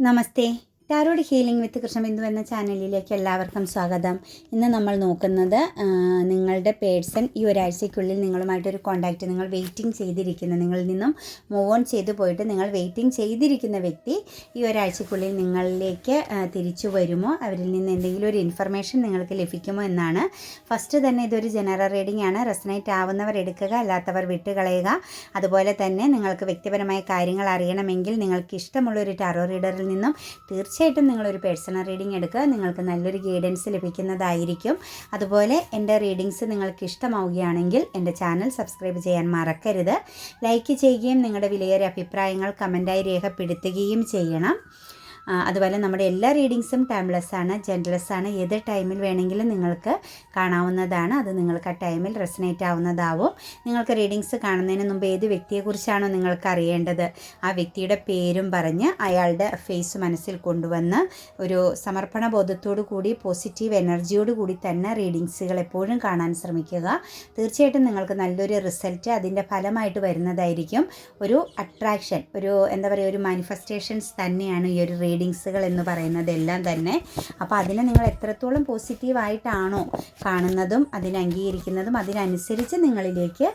नमस्ते। Tarot healing വിത്ത് കൃഷ്ണബിന്ദു എന്ന ചാനലിലേക്ക് എല്ലാവർക്കും സ്വാഗതം. ഇന്ന് നമ്മൾ നോക്കുന്നത് നിങ്ങളുടെ പേഴ്സൺ ഈ ഒരാഴ്ചയ്ക്കുള്ളിൽ നിങ്ങളുമായിട്ടൊരു കോണ്ടാക്റ്റ് നിങ്ങൾ വെയിറ്റിംഗ് ചെയ്തിരിക്കുന്ന നിങ്ങളിൽ നിന്നും മൂവ് ഓൺ ചെയ്തു പോയിട്ട് നിങ്ങൾ വെയിറ്റിംഗ് ചെയ്തിരിക്കുന്ന വ്യക്തി ഈ ഒരാഴ്ചയ്ക്കുള്ളിൽ നിങ്ങളിലേക്ക് തിരിച്ചു വരുമോ? അവരിൽ നിന്ന് എന്തെങ്കിലും ഒരു ഇൻഫർമേഷൻ നിങ്ങൾക്ക് ലഭിക്കുമോ എന്നാണ്. ഫസ്റ്റ് തന്നെ ഇതൊരു ജനറൽ റീഡിംഗ് ആണ്. റെസനേറ്റ് ആവുന്നവർ എടുക്കുക അല്ലാത്തവർ വിട്ടുകളയുക. അതുപോലെ തന്നെ നിങ്ങൾക്ക് വ്യക്തിപരമായ കാര്യങ്ങൾ അറിയണമെങ്കിൽ നിങ്ങൾക്ക് ഇഷ്ടമുള്ള ഒരു ടാറോ റീഡറിൽ നിന്നും തീർച്ചയായിട്ടും നിങ്ങളൊരു പേഴ്സണൽ റീഡിംഗ് എടുക്കുക. നിങ്ങൾക്ക് നല്ലൊരു ഗൈഡൻസ് ലഭിക്കുന്നതായിരിക്കും. അതുപോലെ എന്റെ റീഡിങ്സ് നിങ്ങൾക്ക് ഇഷ്ടമാവുകയാണെങ്കിൽ എന്റെ ചാനൽ സബ്സ്ക്രൈബ് ചെയ്യാൻ മറക്കരുത്. ലൈക്ക് ചെയ്യുകയും നിങ്ങളുടെ വിലയേറിയ അഭിപ്രായങ്ങൾ കമന്റായി രേഖപ്പെടുത്തുകയും ചെയ്യണം. അതുപോലെ നമ്മുടെ എല്ലാ റീഡിങ്സും ടൈംലെസ് ആണ് ജെൻഡ്ലെസ് ആണ്. ഏത് ടൈമിൽ വേണമെങ്കിലും നിങ്ങൾക്ക് കാണാവുന്നതാണ്. അത് നിങ്ങൾക്ക് ആ ടൈമിൽ റെസനേറ്റ് ആവുന്നതാവും. നിങ്ങൾക്ക് റീഡിങ്സ് കാണുന്നതിന് മുമ്പ് ഏത് വ്യക്തിയെക്കുറിച്ചാണോ നിങ്ങൾക്ക് അറിയേണ്ടത് ആ വ്യക്തിയുടെ പേരും പറഞ്ഞ് അയാളുടെ ഫേസ് മനസ്സിൽ കൊണ്ടുവന്ന് ഒരു സമർപ്പണ ബോധത്തോടു കൂടി പോസിറ്റീവ് എനർജിയോട് കൂടി തന്നെ റീഡിങ്സുകൾ എപ്പോഴും കാണാൻ ശ്രമിക്കുക. തീർച്ചയായിട്ടും നിങ്ങൾക്ക് നല്ലൊരു റിസൾട്ട് അതിന്റെ ഫലമായിട്ട് വരുന്നതായിരിക്കും. ഒരു അട്രാക്ഷൻ ഒരു എന്താ പറയുക ഒരു മാനിഫെസ്റ്റേഷൻസ് തന്നെയാണ് ഈ ഒരു റീഡിങ്സുകൾ എന്ന് പറയുന്നതെല്ലാം തന്നെ. അപ്പോൾ അതിനെ നിങ്ങൾ എത്രത്തോളം പോസിറ്റീവായിട്ടാണോ കാണുന്നതും അതിനെ അംഗീകരിക്കുന്നതും അതിനനുസരിച്ച് നിങ്ങളിലേക്ക്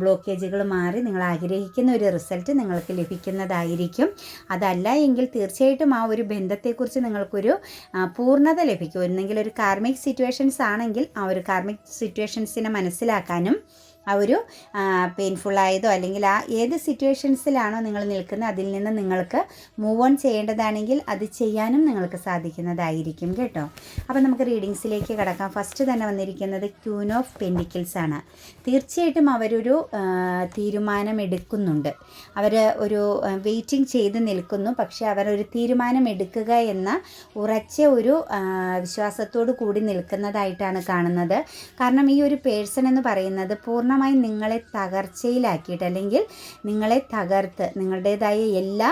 ബ്ലോക്കേജുകൾ മാറി നിങ്ങൾ ആഗ്രഹിക്കുന്ന ഒരു റിസൾട്ട് നിങ്ങൾക്ക് ലഭിക്കുന്നതായിരിക്കും. അതല്ല എങ്കിൽ തീർച്ചയായിട്ടും ആ ഒരു ബന്ധത്തെക്കുറിച്ച് നിങ്ങൾക്കൊരു പൂർണത ലഭിക്കും. ഒന്നെങ്കിൽ ഒരു കാർമിക് സിറ്റുവേഷൻസ് ആണെങ്കിൽ ആ ഒരു കാർമിക് സിറ്റുവേഷൻസിനെ മനസ്സിലാക്കാനും ആ ഒരു പെയിൻഫുൾ പെയിൻഫുള്ളായതോ അല്ലെങ്കിൽ ആ ഏത് സിറ്റുവേഷൻസിലാണോ നിങ്ങൾ നിൽക്കുന്നത് അതിൽ നിന്ന് നിങ്ങൾക്ക് മൂവ് ഓൺ ചെയ്യേണ്ടതാണെങ്കിൽ അത് ചെയ്യാനും നിങ്ങൾക്ക് സാധിക്കുന്നതായിരിക്കും കേട്ടോ. അപ്പോൾ നമുക്ക് റീഡിങ്സിലേക്ക് കടക്കാം. ഫസ്റ്റ് തന്നെ വന്നിരിക്കുന്നത് ക്യൂൻ ഓഫ് പെൻഡിക്കിൾസ് ആണ്. തീർച്ചയായിട്ടും അവരൊരു തീരുമാനമെടുക്കുന്നുണ്ട് അവർ ഒരു വെയിറ്റിംഗ് ചെയ്ത് നിൽക്കുന്നു. പക്ഷേ അവർ ഒരു തീരുമാനം എടുക്കുക എന്ന ഉറച്ച ഒരു വിശ്വാസത്തോടു കൂടി നിൽക്കുന്നതായിട്ടാണ് കാണുന്നത്. കാരണം ഈ ഒരു പേഴ്സൺ എന്ന് പറയുന്നത് പൂർണമായും നിങ്ങളെ തകർച്ചയിലാക്കിയിട്ട് അല്ലെങ്കിൽ നിങ്ങളെ തകർത്ത് നിങ്ങളുടേതായ എല്ലാ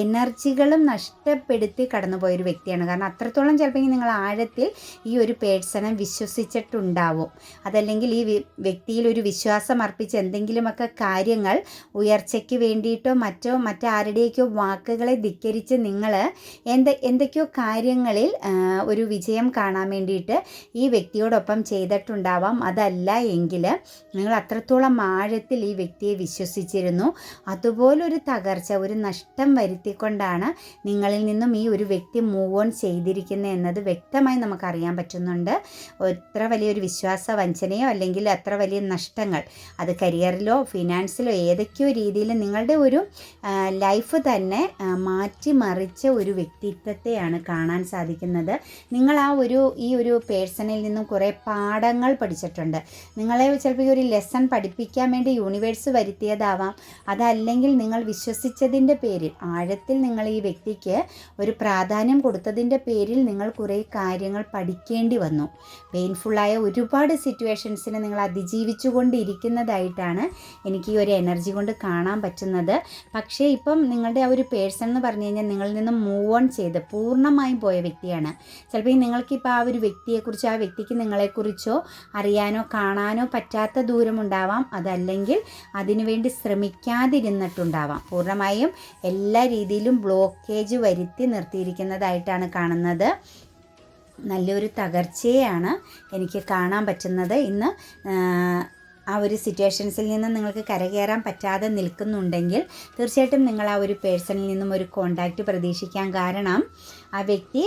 എനർജികളും നഷ്ടപ്പെടുത്തി കടന്നുപോയൊരു വ്യക്തിയാണ്. കാരണം അത്രത്തോളം ചിലപ്പോൾ നിങ്ങൾ ആഴത്തിൽ ഈ ഒരു പേഴ്സണെ വിശ്വസിച്ചിട്ടുണ്ടാവും. അതല്ലെങ്കിൽ ഈ വ്യക്തിയിൽ ഒരു വിശ്വാസം അർപ്പിച്ച് എന്തെങ്കിലുമൊക്കെ കാര്യങ്ങൾ ഉയർച്ചയ്ക്ക് വേണ്ടിയിട്ടോ മറ്റോ മറ്റാരുടെയൊക്കെയോ വാക്കുകളെ ധിക്കരിച്ച് നിങ്ങൾ എന്ത് എന്തൊക്കെയോ കാര്യങ്ങളിൽ ഒരു വിജയം കാണാൻ വേണ്ടിയിട്ട് ഈ വ്യക്തിയോടൊപ്പം ചെയ്തിട്ടുണ്ടാവാം. അതല്ല എങ്കിൽ നിങ്ങൾ അത്രത്തോളം ആഴത്തിൽ ഈ വ്യക്തിയെ വിശ്വസിച്ചിരുന്നു. അതുപോലൊരു തകർച്ച ഒരു നഷ്ടം വരുത്തിക്കൊണ്ടാണ് നിങ്ങളിൽ നിന്നും ഈ ഒരു വ്യക്തി മൂവ് ഓൺ ചെയ്തിരിക്കുന്നത് എന്നത് വ്യക്തമായി നമുക്കറിയാൻ പറ്റുന്നുണ്ട്. എത്ര വലിയൊരു വിശ്വാസ വഞ്ചനയോ അല്ലെങ്കിൽ അത്ര വലിയ നഷ്ടങ്ങൾ അത് കരിയറിലോ ഫിനാൻസിലോ ഏതൊക്കെയോ രീതിയിൽ നിങ്ങളുടെ ഒരു ലൈഫ് തന്നെ മാറ്റിമറിച്ച ഒരു വ്യക്തിത്വത്തെയാണ് കാണാൻ സാധിക്കുന്നത്. നിങ്ങൾ ആ ഒരു ഈ ഒരു പേഴ്സണിൽ നിന്നും കുറേ പാഠങ്ങൾ പഠിച്ചിട്ടുണ്ട്. നിങ്ങളെ ചിലപ്പോൾ ഒരു ലെസൺ പഠിപ്പിക്കാൻ വേണ്ടി യൂണിവേഴ്സ് വരുത്തിയതാവാം. അതല്ലെങ്കിൽ നിങ്ങൾ വിശ്വസിച്ചതിന്റെ പേരിൽ ആഴത്തിൽ നിങ്ങൾ ഈ വ്യക്തിക്ക് ഒരു പ്രാധാന്യം കൊടുത്തതിന്റെ പേരിൽ നിങ്ങൾ കുറേ കാര്യങ്ങൾ പഠിക്കേണ്ടി വന്നു. പെയിൻഫുള്ളായ ഒരുപാട് സിറ്റുവേഷൻസിനെ നിങ്ങൾ അതിജീവിച്ചു കൊണ്ടിരിക്കുന്നതായിട്ടാണ് എനിക്ക് ഈ ഒരു എനർജി കൊണ്ട് കാണാൻ പറ്റുന്നത്. പക്ഷേ ഇപ്പം നിങ്ങളുടെ ആ ഒരു പേഴ്സൺ എന്ന് പറഞ്ഞു കഴിഞ്ഞാൽ നിങ്ങളിൽ നിന്ന് മൂവ് ഓൺ ചെയ്ത് പൂർണമായും പോയ വ്യക്തിയാണ്. ചിലപ്പോൾ ഈ നിങ്ങൾക്കിപ്പോൾ ആ ഒരു വ്യക്തിയെക്കുറിച്ച് ആ വ്യക്തിക്ക് നിങ്ങളെക്കുറിച്ചോ അറിയാനോ കാണാനോ പറ്റാത്ത ദൂരമുണ്ടാവാം അതല്ലെങ്കിൽ അതിനുവേണ്ടി ശ്രമിക്കാതിരുന്നിട്ടുണ്ടാവാം. പൂർണമായും എല്ലാ രീതിയിലും ബ്ലോക്കേജ് വരുത്തി നിർത്തിയിരിക്കുന്നതായിട്ടാണ് കാണുന്നത്. നല്ലൊരു തകർച്ചയാണ് എനിക്ക് കാണാൻ പറ്റുന്നത്. ഇന്ന് ആ ഒരു സിറ്റുവേഷൻസിൽ നിന്ന് നിങ്ങൾക്ക് കരകയറാൻ പറ്റാതെ നിൽക്കുന്നുണ്ടെങ്കിൽ തീർച്ചയായിട്ടും നിങ്ങൾ ആ ഒരു പേഴ്സണിൽ നിന്നും ഒരു കോണ്ടാക്റ്റ് പ്രതീക്ഷിക്കാൻ കാരണം ആ വ്യക്തി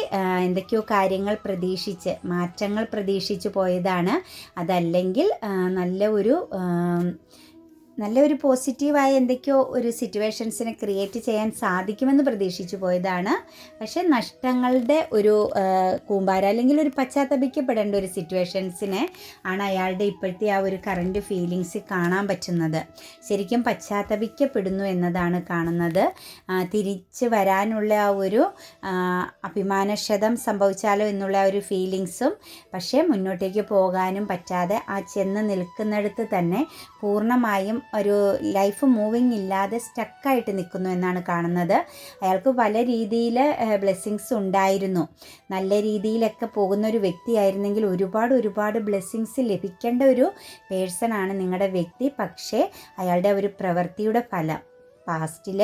എന്തൊക്കെയോ കാര്യങ്ങൾ പ്രതീക്ഷിച്ച് മാറ്റങ്ങൾ പ്രതീക്ഷിച്ച് പോയതാണ്. അതല്ലെങ്കിൽ നല്ല ഒരു നല്ലൊരു പോസിറ്റീവായ എന്തൊക്കെയോ ഒരു സിറ്റുവേഷൻസിനെ ക്രിയേറ്റ് ചെയ്യാൻ സാധിക്കുമെന്ന് പ്രതീക്ഷിച്ചു പോയതാണ്. പക്ഷേ നഷ്ടങ്ങളുടെ ഒരു കൂമ്പാര അല്ലെങ്കിൽ ഒരു പശ്ചാത്തപിക്കപ്പെടേണ്ട ഒരു സിറ്റുവേഷൻസിനെ ആണ് അയാളുടെ ഇപ്പോഴത്തെ ആ ഒരു കറണ്ട് ഫീലിങ്സ് കാണാൻ പറ്റുന്നത്. ശരിക്കും പശ്ചാത്തപിക്കപ്പെടുന്നു എന്നതാണ് കാണുന്നത്. തിരിച്ചു വരാനുള്ള ആ ഒരു അഭിമാനക്ഷതം സംഭവിച്ചാലോ എന്നുള്ള ഒരു ഫീലിങ്സും പക്ഷേ മുന്നോട്ടേക്ക് പോകാനും പറ്റാതെ ആ ചെന്ന് നിൽക്കുന്നിടത്ത് തന്നെ പൂർണമായും ഒരു ലൈഫ് മൂവിങ് ഇല്ലാതെ സ്റ്റക്കായിട്ട് നിൽക്കുന്നു എന്നാണ് കാണുന്നത്. അയാൾക്ക് പല രീതിയിൽ ബ്ലെസ്സിങ്സ് ഉണ്ടായിരുന്നു. നല്ല രീതിയിലൊക്കെ പോകുന്ന ഒരു വ്യക്തിയായിരുന്നെങ്കിൽ ഒരുപാട് ഒരുപാട് ബ്ലെസ്സിങ്സ് ലഭിക്കേണ്ട ഒരു പേഴ്സണാണ് നിങ്ങളുടെ വ്യക്തി. പക്ഷേ അയാളുടെ ഒരു പ്രവൃത്തിയുടെ ഫലം പാസ്റ്റിൽ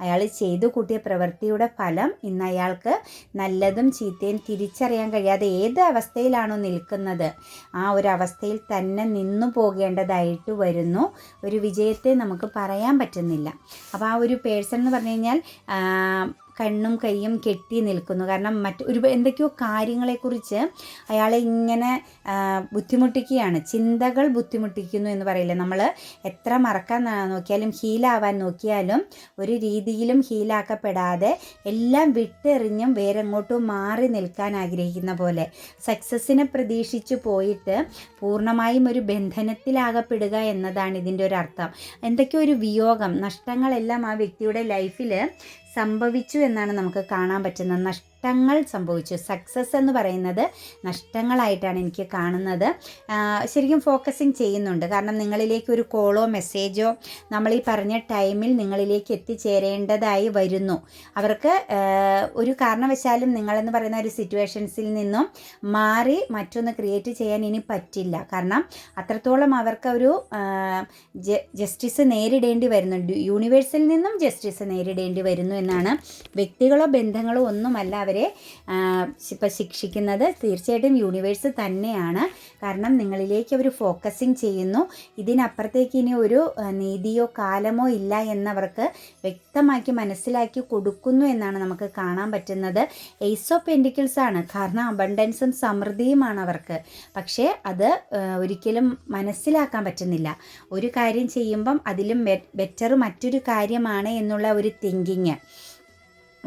അയാൾ ചെയ്തു കൂട്ടിയ പ്രവൃത്തിയുടെ ഫലം ഇന്ന് അയാൾക്ക് നല്ലതും ചീത്തയും തിരിച്ചറിയാൻ കഴിയാതെ ഏത് അവസ്ഥയിലാണോ നിൽക്കുന്നത്. ആ ഒരു അവസ്ഥയിൽ തന്നെ നിന്നു പോകേണ്ടതായിട്ട് വരുന്നു. ഒരു വിജയത്തെ നമുക്ക് പറയാൻ പറ്റുന്നില്ല. അപ്പോൾ ആ ഒരു പേഴ്സൺ എന്ന് പറഞ്ഞു കഴിഞ്ഞാൽ കണ്ണും കൈയും കെട്ടി നിൽക്കുന്നു. കാരണം മറ്റ് ഒരു എന്തൊക്കെയോ കാര്യങ്ങളെക്കുറിച്ച് അയാളെ ഇങ്ങനെ ബുദ്ധിമുട്ടിക്കുകയാണ്. ചിന്തകൾ ബുദ്ധിമുട്ടിക്കുന്നു എന്ന് പറയില്ലേ? നമ്മൾ എത്ര മറക്കാൻ നോക്കിയാലും ഹീലാവാൻ നോക്കിയാലും ഒരു രീതിയിലും ഹീലാക്കപ്പെടാതെ എല്ലാം വിട്ടെറിഞ്ഞും വേറെ എങ്ങോട്ടും മാറി നിൽക്കാൻ ആഗ്രഹിക്കുന്ന പോലെ. സക്സസ്സിനെ പ്രതീക്ഷിച്ചു പോയിട്ട് പൂർണമായും ഒരു ബന്ധനത്തിലാകപ്പെടുക എന്നതാണ് ഇതിന്റെ ഒരു അർത്ഥം. എന്തൊക്കെയോ ഒരു വിയോഗം നഷ്ടങ്ങളെല്ലാം ആ വ്യക്തിയുടെ ലൈഫിൽ സംഭവിച്ചു എന്നാണ് നമുക്ക് കാണാൻ പറ്റുന്നത്. നഷ്ടങ്ങൾ സംഭവിച്ചു. സക്സസ് എന്ന് പറയുന്നത് നഷ്ടങ്ങളായിട്ടാണ് എനിക്ക് കാണുന്നത്. ശരിക്കും ഫോക്കസിങ് ചെയ്യുന്നുണ്ട്. കാരണം നിങ്ങളിലേക്ക് ഒരു കോളോ മെസ്സേജോ നമ്മൾ ഈ പറഞ്ഞ ടൈമിൽ നിങ്ങളിലേക്ക് എത്തിച്ചേരേണ്ടതായി വരുന്നു. അവർക്ക് ഒരു കാരണവശാലും നിങ്ങളെന്ന് പറയുന്ന ഒരു സിറ്റുവേഷൻസിൽ നിന്നും മാറി മറ്റൊന്ന് ക്രിയേറ്റ് ചെയ്യാൻ ഇനി പറ്റില്ല. കാരണം അത്രത്തോളം അവർക്ക് ഒരു ജസ്റ്റിസ് നേരിടേണ്ടി വരുന്നുണ്ട് യൂണിവേഴ്സിൽ നിന്നും ജസ്റ്റിസ് നേരിടേണ്ടി വരുന്നു എന്നാണ് വ്യക്തികളോ ബന്ധങ്ങളോ ഒന്നുമല്ല അവരെ ഇപ്പം ശിക്ഷിക്കുന്നത് തീർച്ചയായിട്ടും യൂണിവേഴ്സ് തന്നെയാണ്. കാരണം നിങ്ങളിലേക്ക് അവർ ഫോക്കസിങ് ചെയ്യുന്നു. ഇതിനപ്പുറത്തേക്ക് ഇനി ഒരു നീതിയോ കാലമോ ഇല്ല എന്നവർക്ക് വ്യക്തമാക്കി മനസ്സിലാക്കി കൊടുക്കുന്നു എന്നാണ് നമുക്ക് കാണാൻ പറ്റുന്നത്. എയ്സ് ഓഫ് പെൻഡിക്കിൾസ് ആണ്. കാരണം അബണ്ടൻസും സമൃദ്ധിയുമാണ് അവർക്ക്. പക്ഷേ അത് ഒരിക്കലും മനസ്സിലാക്കാൻ പറ്റുന്നില്ല. ഒരു കാര്യം ചെയ്യുമ്പം അതിലും ബെറ്റർ മറ്റൊരു കാര്യമാണ് എന്നുള്ള ഒരു തിങ്കിങ്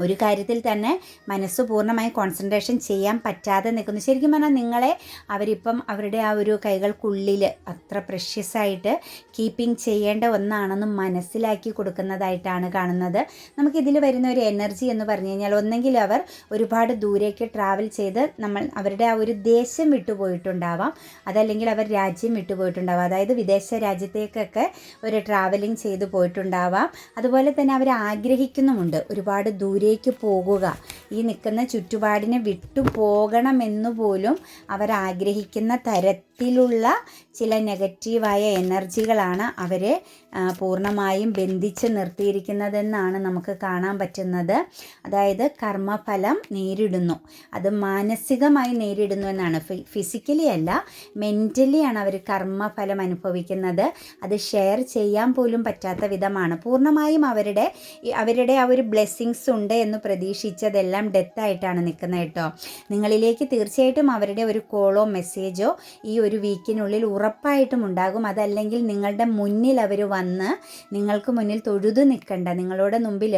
ഒരു കാര്യത്തിൽ തന്നെ മനസ്സ് പൂർണമായി കോൺസെൻട്രേഷൻ ചെയ്യാൻ പറ്റാതെ നിൽക്കുന്നു. ശരിക്കും പറഞ്ഞാൽ നിങ്ങളെ അവരിപ്പം അവരുടെ ആ ഒരു കൈകൾക്കുള്ളിൽ അത്ര പ്രഷ്യസായിട്ട് കീപ്പിംഗ് ചെയ്യേണ്ട ഒന്നാണെന്ന് മനസ്സിലാക്കി കൊടുക്കുന്നതായിട്ടാണ് കാണുന്നത്. നമുക്കിതിൽ വരുന്ന ഒരു എനർജി എന്ന് പറഞ്ഞു കഴിഞ്ഞാൽ ഒന്നെങ്കിൽ അവർ ഒരുപാട് ദൂരേക്ക് ട്രാവൽ ചെയ്ത് നമ്മൾ അവരുടെ ആ ഒരു ദേശം വിട്ടുപോയിട്ടുണ്ടാവാം അതല്ലെങ്കിൽ അവർ രാജ്യം വിട്ടുപോയിട്ടുണ്ടാവാം അതായത് വിദേശ രാജ്യത്തേക്കൊക്കെ ഒരു ട്രാവലിംഗ് ചെയ്തു പോയിട്ടുണ്ടാവാം. അതുപോലെ തന്നെ അവർ ആഗ്രഹിക്കുന്നുമുണ്ട്. ഒരുപാട് ദൂരേക്ക് പോകുക. ഈ നിൽക്കുന്ന ചുറ്റുപാടിനെ വിട്ടു പോകണമെന്ന് പോലും അവർ ആഗ്രഹിക്കുന്ന തരത്തിലുള്ള ചില നെഗറ്റീവായ എനർജികളാണ് അവരെ പൂർണമായും ബന്ധിച്ച് നിർത്തിയിരിക്കുന്നതെന്നാണ് നമുക്ക് കാണാൻ പറ്റുന്നത്. അതായത് കർമ്മഫലം നേരിടുന്നു. അത് മാനസികമായി നേരിടുന്നു എന്നാണ്. ഫിസിക്കലി അല്ല മെന്റലിയാണ് അവർ കർമ്മഫലം അനുഭവിക്കുന്നത്. അത് ഷെയർ ചെയ്യാൻ പോലും പറ്റാത്ത വിധമാണ്. പൂർണമായും അവരുടെ അവരുടെ ആ ഒരു ബ്ലെസ്സിങ്സ് ഉണ്ട് എന്ന് പ്രതീക്ഷിച്ചതെല്ലാം ഡെത്തായിട്ടാണ് നിൽക്കുന്നത് കേട്ടോ. നിങ്ങളിലേക്ക് തീർച്ചയായിട്ടും അവരുടെ ഒരു കോളോ മെസ്സേജോ ഈ ഒരു വീക്കിനുള്ളിൽ ഉറപ്പായിട്ടും ഉണ്ടാകും. അതല്ലെങ്കിൽ നിങ്ങളുടെ മുന്നിൽ അവർ വന്ന് നിങ്ങൾക്ക് മുന്നിൽ തൊഴുതു നിൽക്കേണ്ട. നിങ്ങളുടെ മുമ്പിൽ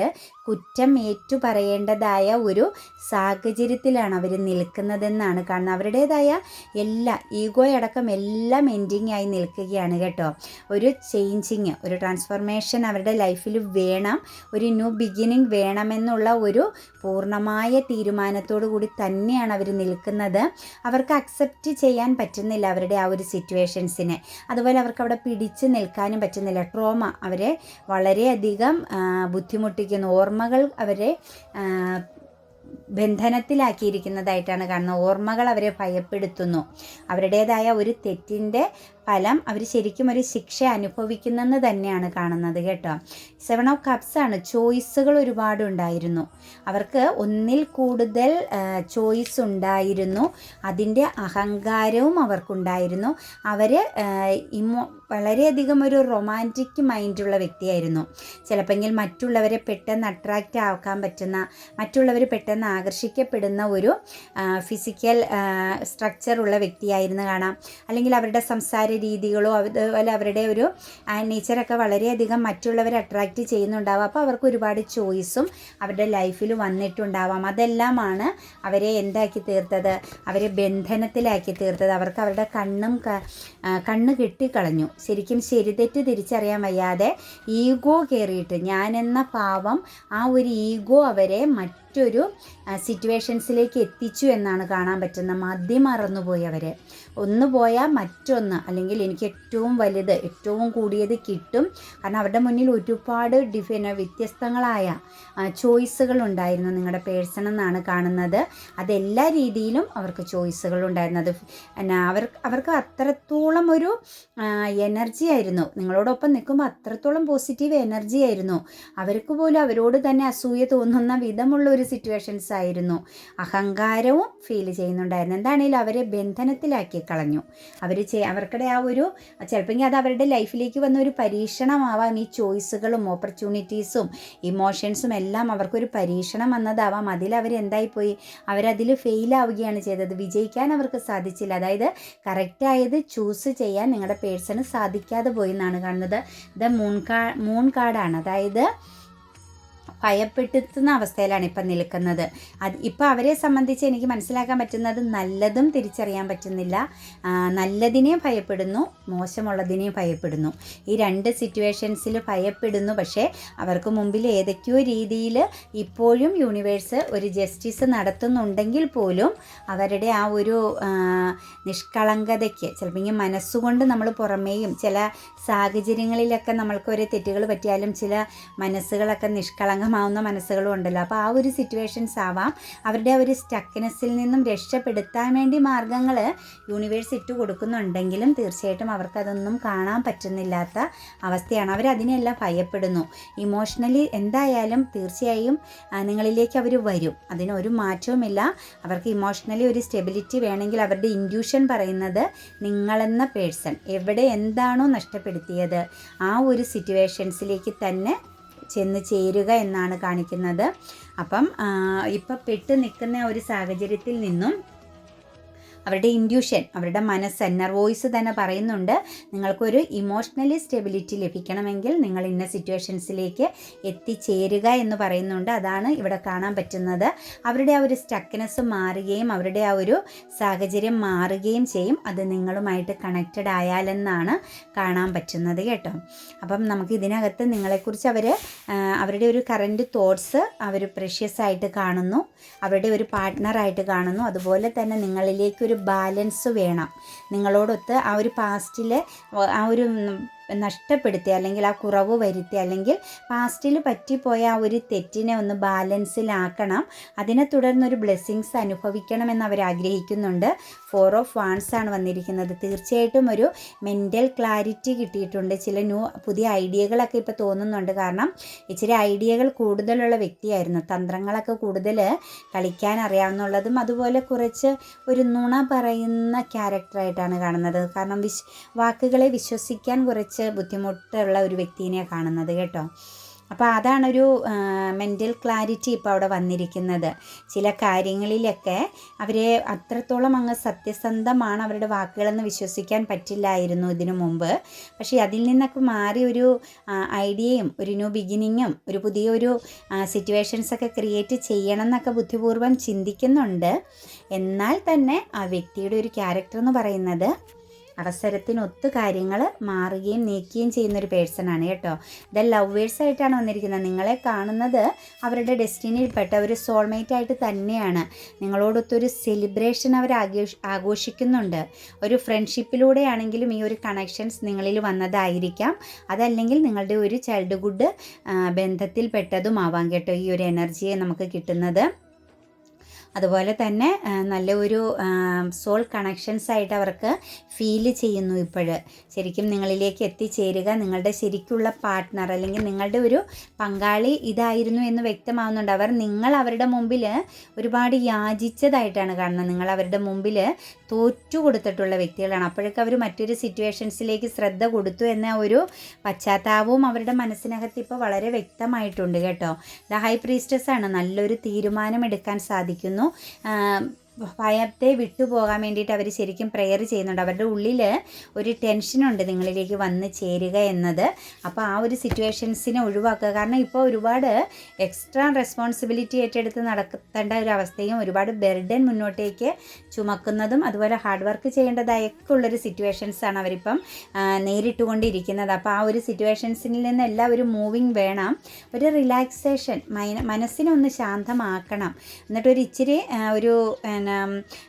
കുറ്റം ഏറ്റു പറയേണ്ടതായ ഒരു സാഹചര്യത്തിലാണ് അവർ നിൽക്കുന്നതെന്നാണ് കാരണം അവരുടേതായ എല്ലാ ഈഗോ അടക്കം എല്ലാം എൻഡിങ് ആയി നിൽക്കുകയാണ് കേട്ടോ. ഒരു ചേഞ്ചിങ് ഒരു ട്രാൻസ്ഫോർമേഷൻ അവരുടെ ലൈഫിൽ വേണം ഒരു ന്യൂ ബിഗിനിങ് വേണമെന്നുള്ള ഒരു പൂർണമായ തീരുമാനത്തോടു കൂടി തന്നെയാണ് അവർ നിൽക്കുന്നത്. അവർക്ക് അക്സെപ്റ്റ് ചെയ്യാൻ പറ്റുന്നില്ല അവരുടെ ആ ഒരു സിറ്റുവേഷൻസിനെ അതുപോലെ അവർക്ക് അവിടെ പിടിച്ച് നിൽക്കാനും പറ്റുന്നില്ല. ട്രോമ അവരെ വളരെയധികം ബുദ്ധിമുട്ടിക്കുന്നു. ഓർമ്മകൾ അവരെ ബന്ധനത്തിലാക്കിയിരിക്കുന്നതായിട്ടാണ് കാണുന്നത്. ഓർമ്മകൾ അവരെ ഭയപ്പെടുത്തുന്നു. അവരുടേതായ ഒരു തെറ്റിന്റെ ഫലം അവർ ശരിക്കും ഒരു ശിക്ഷ അനുഭവിക്കുന്നെന്ന് തന്നെയാണ് കാണുന്നത് കേട്ടോ. സെവൻ ഓഫ് കപ്സ് ആണ് ചോയ്സുകൾ ഒരുപാട് ഉണ്ടായിരുന്നു അവർക്ക് ഒന്നിൽ കൂടുതൽ ചോയ്സ് ഉണ്ടായിരുന്നു. അതിന്റെ അഹങ്കാരവും അവർക്കുണ്ടായിരുന്നു. അവർ ഇമോ വളരെയധികം ഒരു റൊമാന്റിക് മൈൻഡുള്ള വ്യക്തിയായിരുന്നു. ചിലപ്പോൾ മറ്റുള്ളവരെ പെട്ടെന്ന് അട്രാക്റ്റ് ആക്കാൻ പറ്റുന്ന മറ്റുള്ളവർ പെട്ടെന്ന് ആകർഷിക്കപ്പെടുന്ന ഒരു ഫിസിക്കൽ സ്ട്രക്ചർ ഉള്ള വ്യക്തിയായിരുന്നു കാണാം. അല്ലെങ്കിൽ അവരുടെ സംസാര രീതികളോ അതുപോലെ അവരുടെ ഒരു നേച്ചറൊക്കെ വളരെയധികം മറ്റുള്ളവരെ അട്രാക്റ്റ് ചെയ്യുന്നുണ്ടാവാം. അപ്പോൾ അവർക്ക് ഒരുപാട് ചോയ്സും അവരുടെ ലൈഫിൽ വന്നിട്ടുണ്ടാവാം. അതെല്ലാമാണ് അവരെ എന്താക്കി തീർത്തത്? അവരെ ബന്ധനത്തിലാക്കി തീർത്തത്. അവർക്ക് അവരുടെ കണ്ണും കണ്ണ് കെട്ടിക്കളഞ്ഞു. ശരിക്കും ശരിതെറ്റ് തിരിച്ചറിയാൻ വയ്യാതെ ഈഗോ കയറിയിട്ട് ഞാനെന്ന പാവം ആ ഒരു ഈഗോ അവരെ മറ്റൊരു സിറ്റുവേഷൻസിലേക്ക് എത്തിച്ചു എന്നാണ് കാണാൻ പറ്റുന്ന മതി മറന്നുപോയി അവർ ഒന്ന് പോയാൽ മറ്റൊന്ന്. അല്ലെങ്കിൽ എനിക്ക് ഏറ്റവും വലുത് ഏറ്റവും കൂടിയത് കിട്ടും. കാരണം അവരുടെ മുന്നിൽ ഒരുപാട് ഡിഫൈന വ്യത്യസ്തങ്ങളായ ചോയ്സുകൾ ഉണ്ടായിരുന്നു നിങ്ങളുടെ പേഴ്സൺ എന്നാണ് കാണുന്നത്. അതെല്ലാ രീതിയിലും അവർക്ക് ചോയ്സുകൾ ഉണ്ടായിരുന്നത്. എന്നാ അവർ അവർക്ക് അത്രത്തോളം ഒരു എനർജി ആയിരുന്നു. നിങ്ങളോടൊപ്പം നിൽക്കുമ്പോൾ അത്രത്തോളം പോസിറ്റീവ് എനർജി ആയിരുന്നു. അവർക്ക് പോലും അവരോട് തന്നെ അസൂയ തോന്നുന്ന വിധമുള്ള ഒരു സിറ്റുവേഷൻസ് ആയിരുന്നു. അഹങ്കാരവും ഫീൽ ചെയ്യുന്നുണ്ടായിരുന്നു. എന്താണെങ്കിലും അവരെ ബന്ധനത്തിലാക്കി കളഞ്ഞു. അവർ അവർക്കിടെ ആ ഒരു ചിലപ്പോൾ അത് അവരുടെ ലൈഫിലേക്ക് വന്ന ഒരു പരീക്ഷണമാവാം. ഈ ചോയ്സുകളും ഓപ്പർച്യൂണിറ്റീസും ഇമോഷൻസും എല്ലാം അവർക്കൊരു പരീക്ഷണം വന്നതാവാം. അതിൽ അവർ എന്തായിപ്പോയി? അവരതിൽ ഫെയിലാവുകയാണ് ചെയ്തത്. വിജയിക്കാൻ അവർക്ക് സാധിച്ചില്ല. അതായത് കറക്റ്റായത് ചൂസ് ചെയ്യാൻ നിങ്ങളുടെ പേഴ്സണ് സാധിക്കാതെ പോയി എന്നാണ് കാണുന്നത്. ദ മൂൺ കാ മൂൺ കാർഡാണ് അതായത് ഭയപ്പെടുത്തുന്ന അവസ്ഥയിലാണ് ഇപ്പം നിൽക്കുന്നത്. അത് ഇപ്പോൾ അവരെ സംബന്ധിച്ച് എനിക്ക് മനസ്സിലാക്കാൻ പറ്റുന്നത് നല്ലതും തിരിച്ചറിയാൻ പറ്റുന്നില്ല. നല്ലതിനെയും ഭയപ്പെടുന്നു മോശമുള്ളതിനെയും ഭയപ്പെടുന്നു. ഈ രണ്ട് സിറ്റുവേഷൻസിൽ ഭയപ്പെടുന്നു. പക്ഷേ അവർക്ക് മുമ്പിൽ ഏതൊക്കെയോ രീതിയിൽ ഇപ്പോഴും യൂണിവേഴ്സ് ഒരു ജസ്റ്റിസ് നടത്തുന്നുണ്ടെങ്കിൽ പോലും അവരുടെ ആ ഒരു നിഷ്കളങ്കതയ്ക്ക് ചിലപ്പോൾ മനസ്സുകൊണ്ട് നമ്മൾ പുറമേയും ചില സാഹചര്യങ്ങളിലൊക്കെ നമ്മൾക്ക് ഒരു തെറ്റുകൾ പറ്റിയാലും ചില മനസ്സുകളൊക്കെ നിഷ്കളങ്കമാവുന്ന മനസ്സുകളും ഉണ്ടല്ലോ. അപ്പോൾ ആ ഒരു സിറ്റുവേഷൻസ് ആവാം. അവരുടെ ഒരു സ്റ്റക്നെസ്സിൽ നിന്നും രക്ഷപ്പെടുത്താൻ വേണ്ടി മാർഗങ്ങൾ യൂണിവേഴ്സ് ഇട്ട് കൊടുക്കുന്നുണ്ടെങ്കിലും തീർച്ചയായിട്ടും അവർക്കതൊന്നും കാണാൻ പറ്റുന്നില്ലാത്ത അവസ്ഥയാണ്. അവരതിനെല്ലാം ഭയപ്പെടുന്നു. ഇമോഷണലി എന്തായാലും തീർച്ചയായും നിങ്ങളിലേക്ക് അവർ വരും. അതിനൊരു മാറ്റവുമില്ല. അവർക്ക് ഇമോഷണലി ഒരു സ്റ്റെബിലിറ്റി വേണമെങ്കിൽ അവരുടെ ഇൻഡ്യൂഷൻ പറയുന്നത് നിങ്ങളെന്ന പേഴ്സൺ എവിടെ എന്താണോ നഷ്ടപ്പെടുത്തിയത് ആ ഒരു സിറ്റുവേഷൻസിലേക്ക് തന്നെ ചെന്ന് ചേരുക എന്നാണ് കാണിക്കുന്നത്. അപ്പം ഇപ്പം പെട്ട് നിൽക്കുന്ന ഒരു സാഹചര്യത്തിൽ നിന്നും അവരുടെ ഇൻഡ്യൂഷൻ അവരുടെ മനസ്സ് എന്നർ വോയിസ് തന്നെ പറയുന്നുണ്ട്. നിങ്ങൾക്കൊരു ഇമോഷണലി സ്റ്റെബിലിറ്റി ലഭിക്കണമെങ്കിൽ നിങ്ങൾ ഇന്ന സിറ്റുവേഷൻസിലേക്ക് എത്തിച്ചേരുക എന്ന് പറയുന്നുണ്ട്. അതാണ് ഇവിടെ കാണാൻ പറ്റുന്നത്. അവരുടെ ആ ഒരു സ്റ്റക്നെസ് മാറുകയും അവരുടെ ആ ഒരു സാഹചര്യം മാറുകയും ചെയ്യും. അത് നിങ്ങളുമായിട്ട് കണക്റ്റഡ് ആയാലെന്നാണ് കാണാൻ പറ്റുന്നത് കേട്ടോ. അപ്പം നമുക്ക് ഇതിനകത്ത് നിങ്ങളെക്കുറിച്ച് അവർ അവരുടെ ഒരു കറന്റ് തോട്ട്സ് അവർ പ്രഷ്യസ് ആയിട്ട് കാണുന്നു. അവരുടെ ഒരു പാർട്ട്ണറായിട്ട് കാണുന്നു. അതുപോലെ തന്നെ നിങ്ങളിലേക്കൊരു ഒരു ബാലൻസ് വേണം. നിങ്ങളോടൊത്ത് ആ ഒരു പാസ്റ്റിലെ ആ ഒരു നഷ്ടപ്പെടുത്തി അല്ലെങ്കിൽ ആ കുറവ് വരുത്തി അല്ലെങ്കിൽ പാസ്റ്റിൽ പറ്റിപ്പോയ ആ ഒരു തെറ്റിനെ ഒന്ന് ബാലൻസിലാക്കണം അതിനെ തുടർന്നൊരു ബ്ലെസ്സിങ്സ് അനുഭവിക്കണമെന്ന് അവർ ആഗ്രഹിക്കുന്നുണ്ട്. ഫോർ ഓഫ് വാൺസ് ആണ് വന്നിരിക്കുന്നത്. തീർച്ചയായിട്ടും ഒരു മെന്റൽ ക്ലാരിറ്റി കിട്ടിയിട്ടുണ്ട്. ചില ന്യൂ പുതിയ ഐഡിയകളൊക്കെ ഇപ്പോൾ തോന്നുന്നുണ്ട്. കാരണം ഇച്ചിരി ഐഡിയകൾ കൂടുതലുള്ള വ്യക്തിയായിരുന്നു. തന്ത്രങ്ങളൊക്കെ കൂടുതൽ കളിക്കാൻ അറിയാവുന്നുള്ളതും അതുപോലെ കുറച്ച് ഒരു നുണ പറയുന്ന ക്യാരക്ടറായിട്ടാണ് കാണുന്നത്. കാരണം വിശ് വാക്കുകളെ വിശ്വസിക്കാൻ കുറച്ച് ബുദ്ധിമുട്ടുള്ള ഒരു വ്യക്തിനെ കാണുന്നത് കേട്ടോ. അപ്പോൾ അതാണൊരു മെന്റൽ ക്ലാരിറ്റി ഇപ്പോൾ അവിടെ വന്നിരിക്കുന്നത്. ചില കാര്യങ്ങളിലൊക്കെ അവരെ അത്രത്തോളം അങ്ങ് സത്യസന്ധമാണ് അവരുടെ വാക്കുകളെന്ന് വിശ്വസിക്കാൻ പറ്റില്ലായിരുന്നു ഇതിനു മുമ്പ്. പക്ഷേ അതിൽ നിന്നൊക്കെ മാറി ഒരു ഐഡിയയും ഒരു ന്യൂ ബിഗിനിങ്ങും ഒരു പുതിയൊരു സിറ്റുവേഷൻസൊക്കെ ക്രിയേറ്റ് ചെയ്യണം എന്നൊക്കെ ബുദ്ധിപൂർവം ചിന്തിക്കുന്നുണ്ട്. എന്നാൽ തന്നെ ആ വ്യക്തിയുടെ ഒരു ക്യാരക്ടർ എന്ന് പറയുന്നത് അവസരത്തിനൊത്ത് കാര്യങ്ങൾ മാറുകയും നീക്കുകയും ചെയ്യുന്ന ഒരു പേഴ്സണാണ് കേട്ടോ. ഇത് ലവേഴ്സ് ആയിട്ടാണ് വന്നിരിക്കുന്നത്. നിങ്ങളെ കാണുന്നത് അവരുടെ ഡെസ്റ്റിനിയിൽപ്പെട്ട ഒരു സോൾമേറ്റ് ആയിട്ട് തന്നെയാണ്. നിങ്ങളോടൊത്തൊരു സെലിബ്രേഷൻ അവർ ആഘോഷ ആഘോഷിക്കുന്നുണ്ട്. ഒരു ഫ്രണ്ട്ഷിപ്പിലൂടെയാണെങ്കിലും ഈ ഒരു കണക്ഷൻസ് നിങ്ങളിൽ വന്നതായിരിക്കാം. അതല്ലെങ്കിൽ നിങ്ങളുടെ ഒരു ചൈൽഡ്ഹുഡ് ബന്ധത്തിൽപ്പെട്ടതുമാവാം കേട്ടോ ഈ ഒരു എനർജിയെ നമുക്ക് കിട്ടുന്നത്. അതുപോലെ തന്നെ നല്ല ഒരു സോൾ കണക്ഷൻസ് ആയിട്ട് അവർക്ക് ഫീൽ ചെയ്യുന്നു ഇപ്പോൾ ശരിക്കും നിങ്ങളിലേക്ക് എത്തിച്ചേരുക നിങ്ങളുടെ ശരിക്കുള്ള പാർട്ട്ണർ അല്ലെങ്കിൽ നിങ്ങളുടെ ഒരു പങ്കാളി ഇതായിരുന്നു എന്ന് വ്യക്തമാവുന്നുണ്ട്. അവർ നിങ്ങൾ അവരുടെ മുമ്പിൽ ഒരുപാട് യാചിച്ചതായിട്ടാണ് കാണുന്നത്. നിങ്ങൾ അവരുടെ മുമ്പിൽ തോറ്റു കൊടുത്തിട്ടുള്ള വ്യക്തികളാണ്. അപ്പോഴൊക്കെ അവർ മറ്റൊരു സിറ്റുവേഷൻസിലേക്ക് ശ്രദ്ധ കൊടുത്തു എന്ന ഒരു പശ്ചാത്താപവും അവരുടെ മനസ്സിനകത്ത് ഇപ്പോൾ വളരെ വ്യക്തമായിട്ടുണ്ട് കേട്ടോ. ദ ഹൈ പ്രീസ്റ്റസ് ആണ്. നല്ലൊരു തീരുമാനം എടുക്കാൻ സാധിക്കുന്നു ഭയത്തെ വിട്ടുപോകാൻ വേണ്ടിയിട്ട് അവർ ശരിക്കും പ്രെയർ ചെയ്യുന്നുണ്ട്. അവരുടെ ഉള്ളിൽ ഒരു ടെൻഷനുണ്ട് നിങ്ങളിലേക്ക് വന്ന് ചേരുക എന്നത്. അപ്പോൾ ആ ഒരു സിറ്റുവേഷൻസിനെ ഒഴിവാക്കുക. കാരണം ഇപ്പോൾ ഒരുപാട് എക്സ്ട്രാ റെസ്പോൺസിബിലിറ്റി ഏറ്റെടുത്ത് നടത്തേണ്ട ഒരു അവസ്ഥയും ഒരുപാട് ബെർഡൻ മുന്നോട്ടേക്ക് ചുമക്കുന്നതും അതുപോലെ ഹാർഡ് വർക്ക് ചെയ്യേണ്ടതായൊക്കെ ഉള്ളൊരു സിറ്റുവേഷൻസാണ് അവരിപ്പം നേരിട്ടുകൊണ്ടിരിക്കുന്നത്. അപ്പോൾ ആ ഒരു സിറ്റുവേഷൻസിൽ നിന്ന് എല്ലാവരും മൂവിങ് വേണം. ഒരു റിലാക്സേഷൻ മനസ്സിനെ ഒന്ന് ശാന്തമാക്കണം. എന്നിട്ട് ഒരു ഇച്ചിരി ഒരു എന്നാ,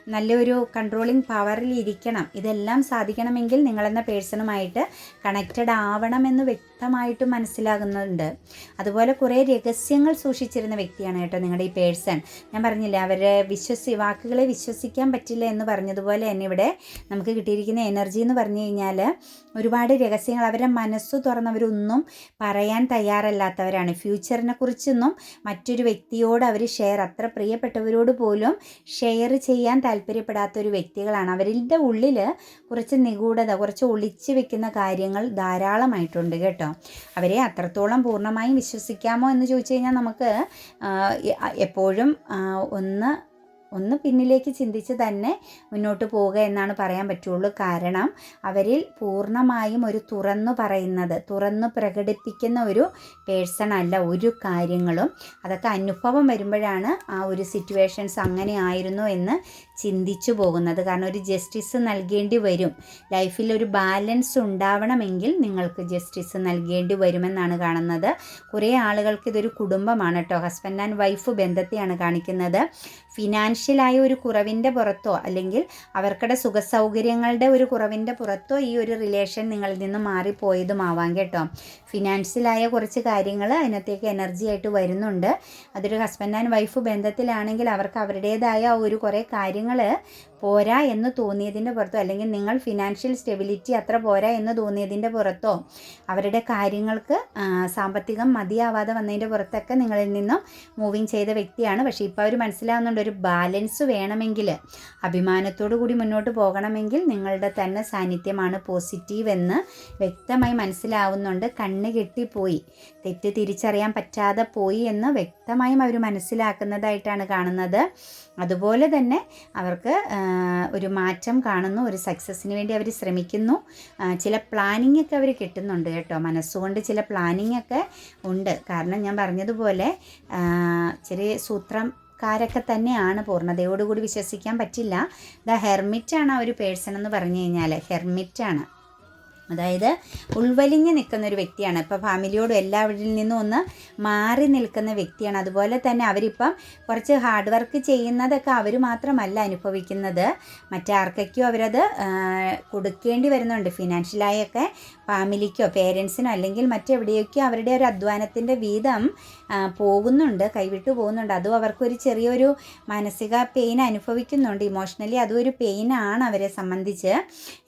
നല്ലൊരു കൺട്രോളിങ് പവറിൽ ഇരിക്കണം. ഇതെല്ലാം സാധിക്കണമെങ്കിൽ നിങ്ങളെന്ന പേഴ്സണുമായിട്ട് കണക്റ്റഡ് ആവണമെന്ന് വ്യക്തമായിട്ട് മനസ്സിലാകുന്നുണ്ട്. അതുപോലെ കുറേ രഹസ്യങ്ങൾ സൂക്ഷിച്ചിരുന്ന വ്യക്തിയാണ് കേട്ടോ നിങ്ങളുടെ ഈ പേഴ്സൺ. ഞാൻ പറഞ്ഞില്ലേ അവരെ വിശ്വസി വാക്കുകളെ വിശ്വസിക്കാൻ പറ്റില്ല എന്ന് പറഞ്ഞതുപോലെ തന്നെ ഇവിടെ നമുക്ക് കിട്ടിയിരിക്കുന്ന എനർജി എന്ന് പറഞ്ഞു കഴിഞ്ഞാൽ ഒരുപാട് രഹസ്യങ്ങൾ അവരുടെ മനസ്സ് തുറന്നവരൊന്നും പറയാൻ തയ്യാറല്ലാത്തവരാണ്. ഫ്യൂച്ചറിനെ കുറിച്ചൊന്നും മറ്റൊരു വ്യക്തിയോട് അവർ ഷെയർ അത്ര പ്രിയപ്പെട്ടവരോട് പോലും ഷെയർ ചെയ്യാൻ താല്പര്യപ്പെടാത്ത ഒരു വ്യക്തികളാണ്. അവരുടെ ഉള്ളിൽ കുറച്ച് നിഗൂഢത കുറച്ച് ഒളിച്ചു വെക്കുന്ന കാര്യങ്ങൾ ധാരാളമായിട്ടുണ്ട് കേട്ടോ. അവരെ അത്രത്തോളം പൂർണമായും വിശ്വസിക്കാമോ എന്ന് ചോദിച്ചു കഴിഞ്ഞാൽ നമുക്ക് എപ്പോഴും ഒന്ന് ഒന്ന് പിന്നിലേക്ക് ചിന്തിച്ച് തന്നെ മുന്നോട്ട് പോവുക എന്നാണ് പറയാൻ പറ്റുള്ളൂ. കാരണം അവരിൽ പൂർണമായും ഒരു തുറന്നു പറയുന്നത് തുറന്നു പ്രകടിപ്പിക്കുന്ന ഒരു പേഴ്സൺ അല്ല ഒരു കാര്യങ്ങളും. അതൊക്കെ അനുഭവം വരുമ്പോഴാണ് ആ ഒരു സിറ്റുവേഷൻസ് അങ്ങനെ ആയിരുന്നു എന്ന് ചിന്തിച്ചു പോകുന്നത്. കാരണം ഒരു ജസ്റ്റിസ് നൽകേണ്ടി വരും. ലൈഫിൽ ഒരു ബാലൻസ് ഉണ്ടാവണമെങ്കിൽ നിങ്ങൾക്ക് ജസ്റ്റിസ് നൽകേണ്ടി വരുമെന്നാണ് കാണുന്നത്. കുറേ ആളുകൾക്ക് ഇതൊരു കുടുംബമാണ് കേട്ടോ. ഹസ്ബൻഡ് ആൻഡ് വൈഫ് ബന്ധത്തെയാണ് കാണിക്കുന്നത്. ഫിനാൻഷ്യലായ ഒരു കുറവിന്റെ പുറത്തോ അല്ലെങ്കിൽ അവർക്കുടെ സുഖസൗകര്യങ്ങളുടെ ഒരു കുറവിന്റെ പുറത്തോ ഈ ഒരു റിലേഷൻ നിങ്ങളിൽ നിന്ന് മാറിപ്പോയതുമാവാം കേട്ടോ. ഫിനാൻഷ്യലായ കുറച്ച് കാര്യങ്ങൾ അതിനകത്തേക്ക് എനർജി ആയിട്ട് വരുന്നുണ്ട്. അതൊരു ഹസ്ബൻഡ് ആൻഡ് വൈഫ് ബന്ധത്തിലാണെങ്കിൽ അവർക്ക് അവരുടേതായ ഒരു കുറേ കാര്യങ്ങൾ നിങ്ങൾ പോരാ എന്ന് തോന്നിയതിന്റെ പുറത്തോ അല്ലെങ്കിൽ നിങ്ങൾ ഫിനാൻഷ്യൽ സ്റ്റെബിലിറ്റി അത്ര പോരാ എന്ന് തോന്നിയതിന്റെ പുറത്തോ അവരുടെ കാര്യങ്ങൾക്ക് സാമ്പത്തികം മതിയാവാതെ വന്നതിന്റെ പുറത്തൊക്കെ നിങ്ങളിൽ നിന്നും മൂവിങ് ചെയ്ത വ്യക്തിയാണ്. പക്ഷേ ഇപ്പോൾ അവർ മനസ്സിലാവുന്നുണ്ട് ഒരു ബാലൻസ് വേണമെങ്കിൽ അഭിമാനത്തോടു കൂടി മുന്നോട്ട് പോകണമെങ്കിൽ നിങ്ങളുടെ തന്നെ സാന്നിധ്യമാണ് പോസിറ്റീവ് എന്ന് വ്യക്തമായി മനസ്സിലാവുന്നുണ്ട്. കണ്ണ് കെട്ടിപ്പോയി തെറ്റ് തിരിച്ചറിയാൻ പറ്റാതെ പോയി എന്ന് വ്യക്തമായും അവർ മനസ്സിലാക്കുന്നതായിട്ടാണ് കാണുന്നത്. അതുപോലെ തന്നെ അവർക്ക് ഒരു മാറ്റം കാണുന്നു ഒരു സക്സസ്സിന് വേണ്ടി അവർ ശ്രമിക്കുന്നു. ചില പ്ലാനിങ് ഒക്കെ അവർ കിട്ടുന്നുണ്ട് കേട്ടോ. മനസ്സുകൊണ്ട് ചില പ്ലാനിങ് ഒക്കെ ഉണ്ട്. കാരണം ഞാൻ പറഞ്ഞതുപോലെ ചെറിയ സൂത്രം ക്കാരൊക്കെ തന്നെയാണ് പൂർണതയോടുകൂടി വിശ്വസിക്കാൻ പറ്റില്ല. ദ ഹെർമിറ്റാണ് ആ ഒരു പേഴ്സൺ എന്ന് പറഞ്ഞു കഴിഞ്ഞാൽ ഹെർമിറ്റാണ്. അതായത് ഉൾവലിഞ്ഞ് നിൽക്കുന്ന ഒരു വ്യക്തിയാണ്. ഇപ്പോൾ ഫാമിലിയോടും എല്ലാവരിൽ നിന്നും ഒന്ന് മാറി നിൽക്കുന്ന വ്യക്തിയാണ്. അതുപോലെ തന്നെ അവരിപ്പം കുറച്ച് ഹാർഡ് വർക്ക് ചെയ്യുന്നതൊക്കെ അവർ മാത്രമല്ല അനുഭവിക്കുന്നത്. മറ്റാർക്കൊക്കെയോ അവരത് കൊടുക്കേണ്ടി വരുന്നുണ്ട്. ഫിനാൻഷ്യലായൊക്കെ ഫാമിലിക്കോ പേരൻസിനോ അല്ലെങ്കിൽ മറ്റെവിടെയൊക്കെയോ അവരുടെ ഒരു അധ്വാനത്തിന്റെ വീതം പോകുന്നുണ്ട് കൈവിട്ടു പോകുന്നുണ്ട്. അതും അവർക്കൊരു ചെറിയൊരു മാനസിക പെയിൻ അനുഭവിക്കുന്നുണ്ട്. ഇമോഷണലി അതും ഒരു പെയിനാണ് അവരെ സംബന്ധിച്ച്.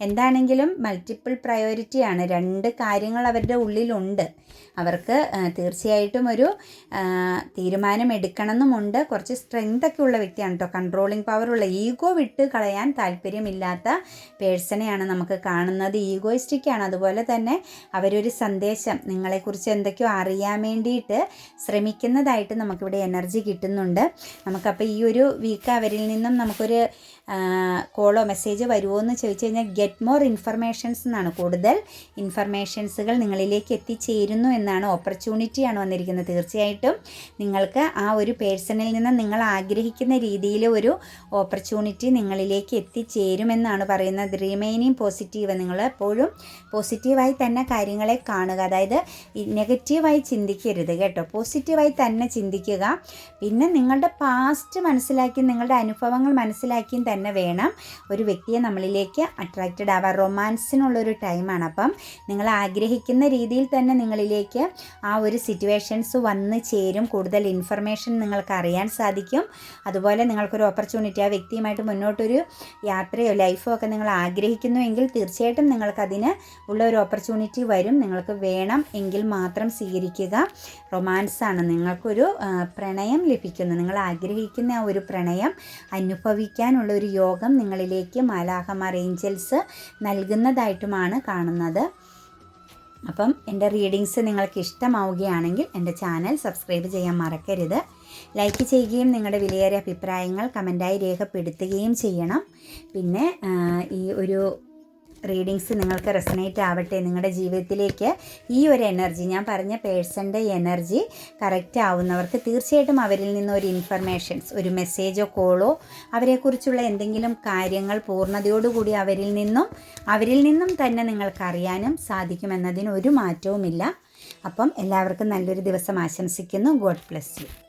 എന്താണെങ്കിലും മൾട്ടിപ്പിൾ പ്രയോറിറ്റിയാണ് രണ്ട് കാര്യങ്ങൾ അവരുടെ ഉള്ളിലുണ്ട്. അവർക്ക് തീർച്ചയായിട്ടും ഒരു തീരുമാനം എടുക്കണമെന്നുമുണ്ട്. കുറച്ച് സ്ട്രെങ്ത് ഒക്കെ ഉള്ള വ്യക്തിയാണ് കേട്ടോ കൺട്രോളിങ് പവറുള്ള ഈഗോ വിട്ട് കളയാൻ താല്പര്യമില്ലാത്ത പേഴ്സണെയാണ് നമുക്ക് കാണുന്നത്. ഈഗോയിസ്റ്റിക്കാണ് അതുപോലെ തന്നെ അവരൊരു സന്ദേശം നിങ്ങളെക്കുറിച്ച് എന്തൊക്കെയോ അറിയാൻ വേണ്ടിയിട്ട് ശ്രമിക്കുന്നതായിട്ട് നമുക്കിവിടെ എനർജി കിട്ടുന്നുണ്ട്. നമുക്കപ്പോൾ ഈ ഒരു വീക്ക് അവരിൽ നിന്നും നമുക്കൊരു കോളോ മെസ്സേജ് വരുമോ എന്ന് ചോദിച്ചു കഴിഞ്ഞാൽ ഗെറ്റ് മോർ ഇൻഫർമേഷൻസ് എന്നാണ് കൂടുതൽ ഇൻഫർമേഷൻസുകൾ നിങ്ങളിലേക്ക് എത്തിച്ചേരുന്നു എന്നാണ് ഓപ്പർച്യൂണിറ്റിയാണ് വന്നിരിക്കുന്നത്. തീർച്ചയായിട്ടും നിങ്ങൾക്ക് ആ ഒരു പേഴ്സണിൽ നിന്ന് നിങ്ങൾ ആഗ്രഹിക്കുന്ന രീതിയിൽ ഒരു ഓപ്പർച്യൂണിറ്റി നിങ്ങളിലേക്ക് എത്തിച്ചേരുമെന്നാണ് പറയുന്നത്. റിമൈനിങ് പോസിറ്റീവ് നിങ്ങൾ എപ്പോഴും പോസിറ്റീവായി തന്നെ കാര്യങ്ങളെ കാണുക. അതായത് നെഗറ്റീവായി ചിന്തിക്കരുത് കേട്ടോ. പോസിറ്റീവായി തന്നെ ചിന്തിക്കുക. പിന്നെ നിങ്ങളുടെ പാസ്റ്റ് മനസ്സിലാക്കി നിങ്ങളുടെ അനുഭവങ്ങൾ മനസ്സിലാക്കിയും തന്നെ വേണം. ഒരു വ്യക്തിയെ നമ്മളിലേക്ക് അട്രാക്റ്റഡ് ആവാൻ. റൊമാൻസിനുള്ളൊരു ടൈമാണ് അപ്പം. നിങ്ങൾ ആഗ്രഹിക്കുന്ന രീതിയിൽ തന്നെ നിങ്ങളിലേക്ക് ആ ഒരു സിറ്റുവേഷൻസ് വന്ന് ചേരും. കൂടുതൽ ഇൻഫർമേഷൻ നിങ്ങൾക്ക് അറിയാൻ സാധിക്കും. അതുപോലെ നിങ്ങൾക്കൊരു ഓപ്പർച്യൂണിറ്റി ആ വ്യക്തിയുമായിട്ട് മുന്നോട്ടൊരു യാത്രയോ ലൈഫോ ഒക്കെ നിങ്ങൾ ആഗ്രഹിക്കുന്നുവെങ്കിൽ തീർച്ചയായിട്ടും നിങ്ങൾക്കതിന് ഉള്ള ഒരു ഓപ്പർച്യൂണിറ്റി വരും. നിങ്ങൾക്ക് വേണം എങ്കിൽ മാത്രം സ്വീകരിക്കുക. റൊമാൻസാണ് നിങ്ങൾക്കൊരു പ്രണയം ലഭിക്കുന്നു. നിങ്ങൾ ആഗ്രഹിക്കുന്ന ആ ഒരു പ്രണയം അനുഭവിക്കാനുള്ള ഒരു യോഗം നിങ്ങളിലേക്ക് മാലാഹമാർ ഏഞ്ചൽസ് നൽകുന്നതായിട്ടുമാണ് കാണുന്നത്. അപ്പം എന്റെ റീഡിങ്സ് നിങ്ങൾക്ക് ഇഷ്ടമാവുകയാണെങ്കിൽ എന്റെ ചാനൽ സബ്സ്ക്രൈബ് ചെയ്യാൻ മറക്കരുത്. ലൈക്ക് ചെയ്യുകയും നിങ്ങളുടെ വിലയേറിയ അഭിപ്രായങ്ങൾ കമന്റായി രേഖപ്പെടുത്തുകയും ചെയ്യണം. പിന്നെ ഈ ഒരു റീഡിങ്സ് നിങ്ങൾക്ക് റെസനേറ്റ് ആവട്ടെ നിങ്ങളുടെ ജീവിതത്തിലേക്ക് ഈ ഒരു എനർജി ഞാൻ പറഞ്ഞ പേഴ്സന്റെ എനർജി കറക്റ്റ് ആവുന്നവർക്ക് തീർച്ചയായിട്ടും അവരിൽ നിന്ന് ഒരു ഇൻഫർമേഷൻസ് ഒരു മെസ്സേജോ കോളോ അവരെക്കുറിച്ചുള്ള എന്തെങ്കിലും കാര്യങ്ങൾ പൂർണതയോടുകൂടി അവരിൽ നിന്നും അവരിൽ നിന്നും തന്നെ നിങ്ങൾക്കറിയാനും സാധിക്കുമെന്നതിന് ഒരു മാറ്റവുമില്ല. അപ്പം എല്ലാവർക്കും നല്ലൊരു ദിവസം ആശംസിക്കുന്നു. God bless you.